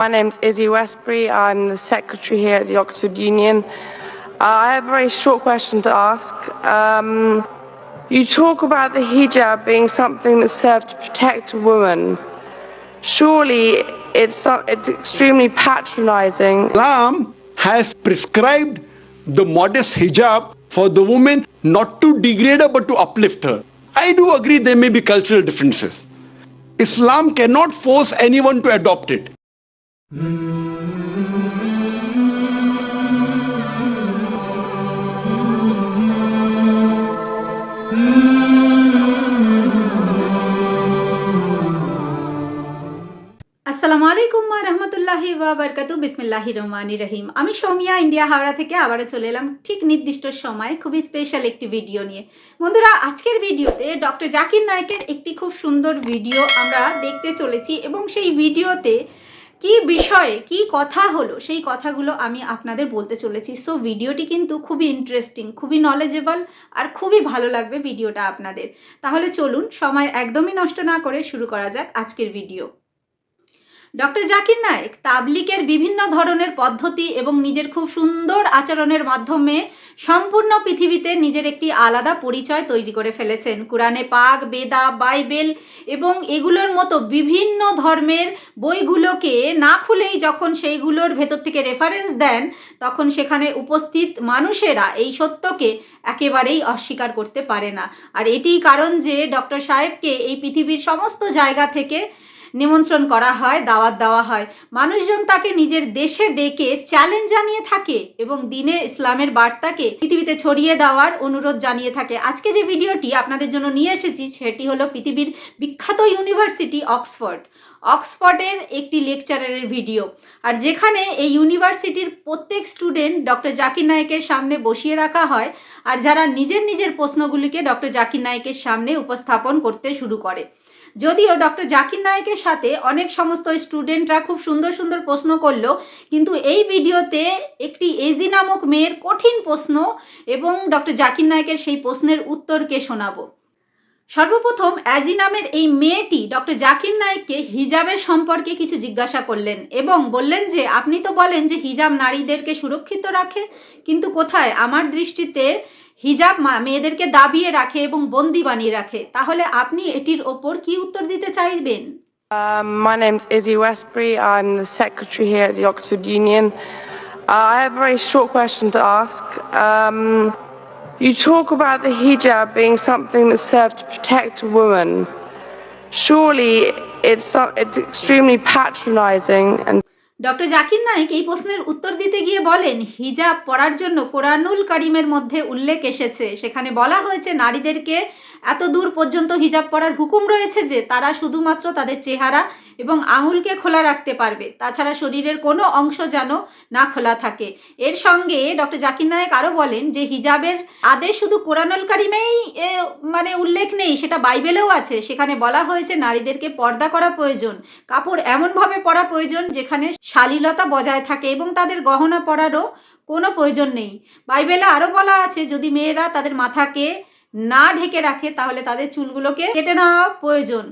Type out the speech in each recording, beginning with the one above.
My name's Izzy Westbury. I'm the secretary here at the Oxford Union. Uh, I have a very short question to ask. Um, you talk about the hijab being something that served to protect a woman. Surely it's, it's extremely patronizing Islam has prescribed the modest hijab for the woman not to degrade her but to uplift her. I do agree there may be cultural differences. Islam cannot force anyone to adopt it. আসসালামু আলাইকুম রহমতুল্লাহি বাবরকাতু বিসমিল্লাহি রহমানি রহিম। আমি Soumya, India Howrah থেকে আবারও চলে এলাম ঠিক নির্দিষ্ট সময় খুবই স্পেশাল একটি ভিডিও নিয়ে। বন্ধুরা, আজকের ভিডিওতে ডক্টর জাকির নায়কের একটি খুব সুন্দর ভিডিও আমরা দেখতে চলেছি এবং সেই ভিডিওতে কি বিষয়ে, কি কথা হলো, সেই কথাগুলো আমি আপনাদের বলতে চলেছি। সো ভিডিওটি কিন্তু খুবই ইন্টারেস্টিং খুবই নলেজেবল আর খুবই ভালো লাগবে ভিডিওটা আপনাদের। তাহলে চলুন, সময় একদমই নষ্ট না করে শুরু করা যাক আজকের ভিডিও ডক্টর জাকির নায়েক তাবলিকের বিভিন্ন ধরনের পদ্ধতি এবং নিজের খুব সুন্দর আচরণের মাধ্যমে সম্পূর্ণ পৃথিবীতে নিজের একটি আলাদা পরিচয় তৈরি করে ফেলেছেন। কোরআনে পাক বেদা বাইবেল এবং এগুলোর মতো বিভিন্ন ধর্মের বইগুলোকে না খুলেই যখন সেইগুলোর ভেতর থেকে রেফারেন্স দেন, তখন সেখানে উপস্থিত মানুষেরা এই সত্যকে একেবারেই অস্বীকার করতে পারে না। আর এটিই কারণ যে ডক্টর সাহেবকে এই পৃথিবীর সমস্ত জায়গা থেকে নিমন্ত্রণ করা হয়, দাওয়াত দেওয়া হয়। মানুষজন তাকে নিজের দেশে ডেকে চ্যালেঞ্জ জানিয়ে থাকে এবং দিনে ইসলামের বার্তাকে পৃথিবীতে ছড়িয়ে দেওয়ার অনুরোধ জানিয়ে থাকে। আজকে যে ভিডিওটি আপনাদের জন্য নিয়ে এসেছি, সেটি হলো পৃথিবীর বিখ্যাত ইউনিভার্সিটি, অক্সফোর্ড। অক্সফোর্ডের একটি লেকচারারের ভিডিও। আর যেখানে এই ইউনিভার্সিটির প্রত্যেক স্টুডেন্ট ডক্টর জাকির নায়েকের সামনে বসিয়ে রাখা হয় আর যারা নিজের নিজের প্রশ্নগুলিকে ডক্টর জাকির নায়েকের সামনে উপস্থাপন করতে শুরু করে। যদিও ডক্টর জাকির নায়কের সাথে অনেক সমস্ত স্টুডেন্টরা খুব সুন্দর সুন্দর প্রশ্ন করল, কিন্তু এই ভিডিওতে একটি এজি নামক মেয়ের কঠিন প্রশ্ন এবং ডক্টর জাকির নায়কের সেই প্রশ্নের উত্তরকে শোনাবো? সর্বপ্রথম অ্যাজি নামের এই মেয়েটি ডক্টর জাকির নায়েককে হিজাবের সম্পর্কে কিছু জিজ্ঞাসা করলেন এবং বললেন যে আপনি তো বলেন যে হিজাব নারীদেরকে সুরক্ষিত রাখে কিন্তু কোথায় আমার দৃষ্টিতে হিজাব মেয়েদেরকে দাবিয়ে রাখে এবং বন্দি বানিয়ে রাখে তাহলে আপনি এটির ওপর কি উত্তর দিতে চাইবেন Um, my name's Izzy Westbury. I'm the secretary here at the Oxford Union. Uh, I have a very short question to ask. Um, you talk about the hijab being something that served to protect a woman. Surely it's, it's extremely patronizing and doctor Zakir Naik এই প্রশ্নের উত্তর দিতে গিয়ে বলেন হিজাব পড়ার জন্য কোরআনুল করিমের মধ্যে উল্লেখ এসেছে সেখানে বলা হয়েছে নারীদেরকে এত দূর পর্যন্ত হিজাব পরার হুকুম রয়েছে যে তারা শুধুমাত্র তাদের চেহারা এবং আঙুলকে খোলা রাখতে পারবে। তাছাড়া শরীরের কোনো অংশ যেন না খোলা থাকে। এর সঙ্গে ডক্টর জাকির নায়েক আরও বলেন যে হিজাবের আদেশ শুধু কোরআনুল কারিমেই মানে উল্লেখ নেই, সেটা বাইবেলেও আছে। সেখানে বলা হয়েছে, নারীদেরকে পর্দা করা প্রয়োজন, কাপড় এমনভাবে পরা প্রয়োজন যেখানে শালীলতা বজায় থাকে এবং তাদের গহনা পরারও কোনো প্রয়োজন নেই। বাইবেলে আরও বলা আছে, যদি মেয়েরা তাদের মাথাকে না ঢেকে রাখে, তাহলে তাদের চুলগুলোকে কেটে নেওয়া প্রয়োজন।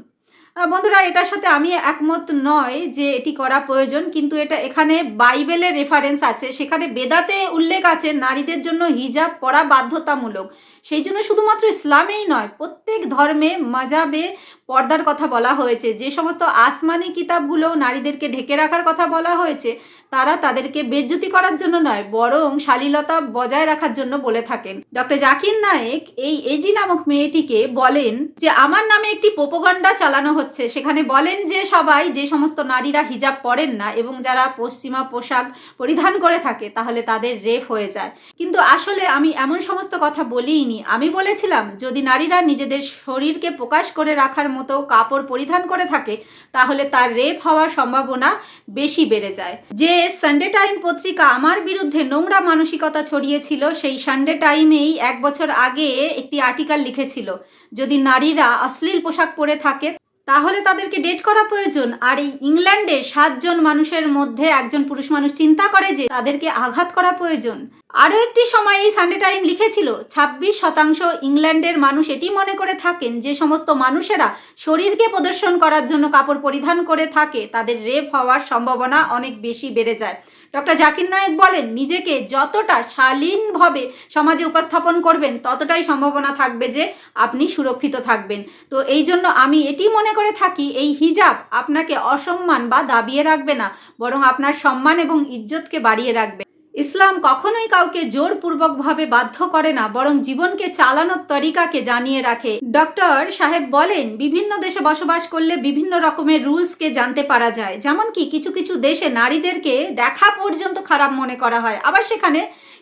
বন্ধুরা, এটার সাথে আমি একমত নয় যে এটি করা প্রয়োজন, কিন্তু এটা এখানে বাইবেলের রেফারেন্স আছে। সেখানে বেদাতে উল্লেখ আছে, নারীদের জন্য হিজাব পরা বাধ্যতামূলক। সেই জন্য শুধুমাত্র ইসলামেই নয়, প্রত্যেক ধর্মে মাজাবে পর্দার কথা বলা হয়েছে। যে সমস্ত আসমানি কিতাবগুলো নারীদেরকে ঢেকে রাখার কথা বলা হয়েছে, তারা তাদেরকে বেজ্জতি করার জন্য নয়, বরং শালীলতা বজায় রাখার জন্য বলে থাকেন। ডক্টর জাকির নায়েক এই এজি নামক মেয়েটিকে বলেন যে, আমার নামে একটি পোপগন্ডা চালানো হচ্ছে। সেখানে বলেন যে, সবাই যে সমস্ত নারীরা হিজাব পরেন না এবং যারা পশ্চিমা পোশাক পরিধান করে থাকে, তাহলে তাদের রেপ হয়ে যায়। কিন্তু আসলে আমি এমন সমস্ত কথা বলিনি আমি বলেছিলাম, যদি নারীরা নিজেদের শরীরকে প্রকাশ করে রাখার মতো কাপড় পরিধান করে থাকে, তাহলে তার রেপ হওয়ার সম্ভাবনা বেশি বেড়ে যায়। যে সানডে টাইম পত্রিকা আমার বিরুদ্ধে নোংরা মানসিকতা ছড়িয়েছিল, সেই সানডে টাইমেই এক বছর আগে একটি আর্টিকেল লিখেছিল, যদি নারীরা অশ্লীল পোশাক পরে থাকে তাহলে তাদেরকে ডেট করা প্রয়োজন। আর এই ইংল্যান্ডে সাতজন মানুষের মধ্যে একজন পুরুষ মানুষ চিন্তা করে যে তাদেরকে আঘাত করা প্রয়োজন। আরও একটি সময় এই সানডে টাইম লিখেছিল, ছাব্বিশ শতাংশ ইংল্যান্ডের মানুষ এটি মনে করে থাকেন যে সমস্ত মানুষেরা শরীরকে প্রদর্শন করার জন্য কাপড় পরিধান করে থাকে। তাদের রেপ হওয়ার সম্ভাবনা অনেক বেশি বেড়ে যায়। ডক্টর জাকির নায়েক বলেন, নিজেকে যতটা শালীনভাবে সমাজে উপস্থাপন করবেন, ততটাই সম্ভাবনা থাকবে যে আপনি সুরক্ষিত থাকবেন। তো এই জন্য আমি এটি মনে করে থাকি, এই হিজাব আপনাকে অসম্মান বা দাবিয়ে রাখবে না, বরং আপনার সম্মান এবং ইজ্জতকে বাড়িয়ে রাখবে। ইসলাম কখনোই কাউকে জোরপূর্বকভাবে বাধ্য করে না, বরং জীবনকে চালানোর তরিকাকে জানিয়ে রাখে। ডক্টর সাহেব বলেন, বিভিন্ন দেশে বসবাস করলে বিভিন্ন রকমের রুলসকে জানতে পারা যায়। যেমন কি কিছু কিছু দেশে নারীদেরকে দেখা পর্যন্ত খারাপ মনে করা হয়। আবার সেখানে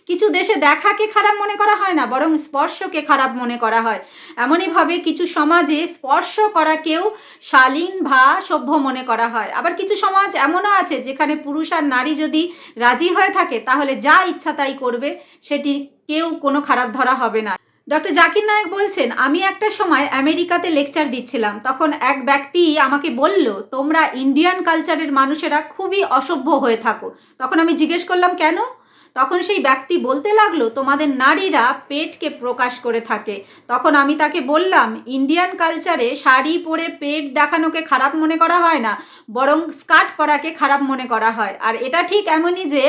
কিছু দেশে দেখাকে খারাপ মনে করা হয় না, বরং স্পর্শকে খারাপ মনে করা হয়। এমনইভাবে কিছু সমাজে স্পর্শ করাকেও শালীন বা সভ্য মনে করা হয়। আবার কিছু সমাজ এমনও আছে যেখানে পুরুষ আর নারী যদি রাজি হয়ে থাকে, তাহলে যা ইচ্ছা তাই করবে, সেটি কেউ কোনো খারাপ ধরা হবে না। ডক্টর জাকির নায়ক বলছেন, আমি একটা সময় আমেরিকাতে লেকচার দিচ্ছিলাম, তখন এক ব্যক্তি আমাকে বলল, তোমরা ইন্ডিয়ান কালচারের মানুষেরা খুবই অসভ্য হয়ে থাকো তখন আমি জিজ্ঞেস করলাম, কেন তখন সেই ব্যক্তি বলতে লাগল, তোমাদের নারীরা পেটকে প্রকাশ করে থাকে। তখন আমি তাকে বললাম, ইন্ডিয়ান কালচারে শাড়ি পরে পেট দেখানোকে খারাপ মনে করা হয় না, বরং স্কার্ট পরাকে খারাপ মনে করা হয়। আর এটা ঠিক এমনই যে,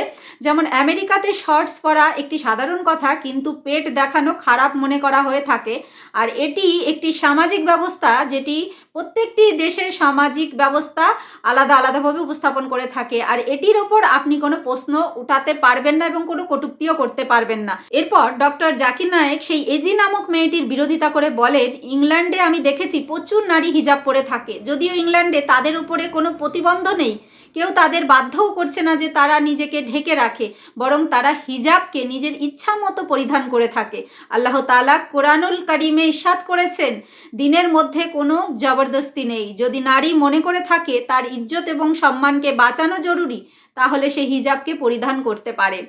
যেমন আমেরিকাতে শর্টস পরা একটি সাধারণ কথা, কিন্তু পেট দেখানো খারাপ মনে করা হয়ে থাকে। আর এটি একটি সামাজিক ব্যবস্থা, যেটি প্রত্যেকটি দেশের সামাজিক ব্যবস্থা আলাদা আলাদাভাবে উপস্থাপন করে থাকে। আর এটির ওপর আপনি কোনো প্রশ্ন উঠাতে পারবেন না এবং কোনো কটুক্তিও করতে পারবেন না। এরপর ডক্টর জাকির নায়েক সেই এজি নামক মেয়েটির বিরোধিতা করে বলেন, ইংল্যান্ডে আমি দেখেছি প্রচুর নারী হিজাব পরে থাকে। যদিও ইংল্যান্ডে তাদের উপরে কোনো প্রতিবন্ধ নেই কেউ তাদের বাধ্যও করছে না যে তারা নিজেকে ঢেকে রাখে, বরং তারা হিজাবকে নিজের ইচ্ছা মতো পরিধান করে থাকে আল্লাহ তালা কোরআনুল কারিমে ইস্বাদ করেছেন, দিনের মধ্যে কোনো জবরদস্তি নেই যদি নারী মনে করে থাকে তার ইজ্জত এবং সম্মানকে বাঁচানো জরুরি, তাহলে সে হিজাবকে পরিধান করতে পারে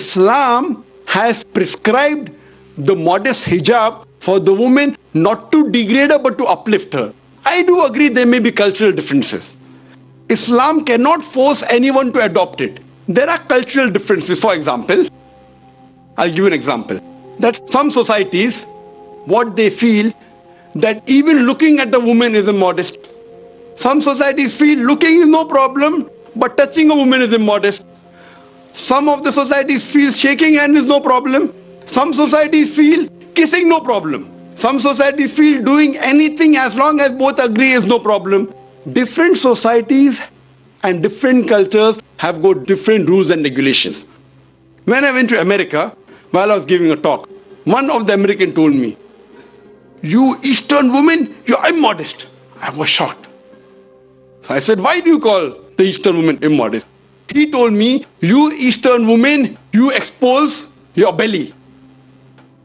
Islam has prescribed the modest hijab for the woman not to degrade her but to uplift her. I do agree there may be cultural differences. Islam cannot force anyone to adopt it. There are cultural differences. For example, I'll give you an example. That some societies, what they feel, that even looking at a woman is immodest. Some societies feel looking is no problem, but touching a woman is immodest. Some of the societies feel shaking hand is no problem. Some societies feel kissing no problem. Some societies feel doing anything as long as both agree is no problem. Different societies and different cultures have got different rules and regulations. When I went to America, while I was giving a talk, one of the American told me, "You Eastern women, you're immodest." I was shocked. So I said, Why do you call the Eastern woman immodest? He told me, You Eastern women, you expose your belly.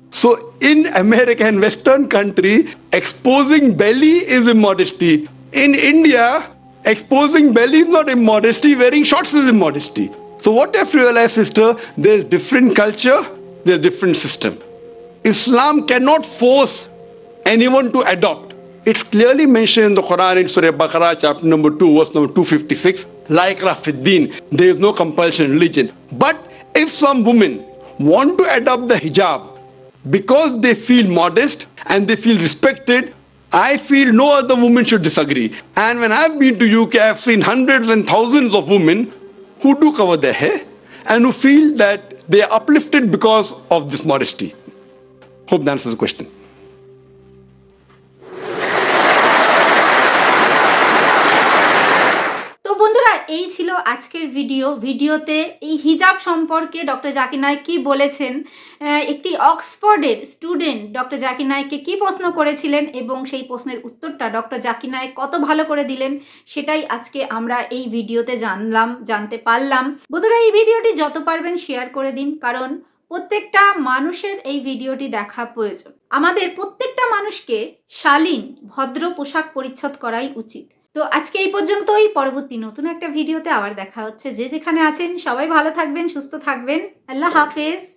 So in American Western country, exposing belly is immodesty. In India, exposing belly is not immodesty, wearing shorts is immodesty. So what I've realized, sister, there's different culture, there's different system. Islam cannot force anyone to adopt. It's clearly mentioned in the Quran in Surah Baqarah, chapter number 2, verse number 256, like Rafiddin, there is no compulsion in religion. But if some women want to adopt the hijab because they feel modest and they feel respected, I feel no other woman should disagree. And when I've been to UK, I've seen hundreds and thousands of women who do cover their hair and who feel that they are uplifted because of this modesty. Hope that answers the question. এই ছিল আজকের video ভিডিওতে এই হিজাব সম্পর্কে doctor Zakir Naik কী বলেছেন? একটি অক্সফোর্ডের স্টুডেন্ট ডক্টর জাকির নায়েককে কী প্রশ্ন করেছিলেন এবং সেই প্রশ্নের উত্তরটা ডক্টর জাকির নায়েক কত ভালো করে দিলেন সেটাই আজকে আমরা এই ভিডিওতে জানলাম, জানতে পারলাম। বন্ধুরা, এই ভিডিওটি যত পারবেন শেয়ার করে দিন, কারণ প্রত্যেকটা মানুষের এই ভিডিওটি দেখা প্রয়োজন। আমাদের প্রত্যেকটা মানুষকে শালীন, ভদ্র পোশাক পরিচ্ছদ করাই উচিত। তো আজকে এই পর্যন্তই। পরবর্তী নতুন একটা ভিডিওতে আবার দেখা হচ্ছে। যে যেখানে আছেন সবাই ভালো থাকবেন সুস্থ থাকবেন। আল্লাহ হাফেজ।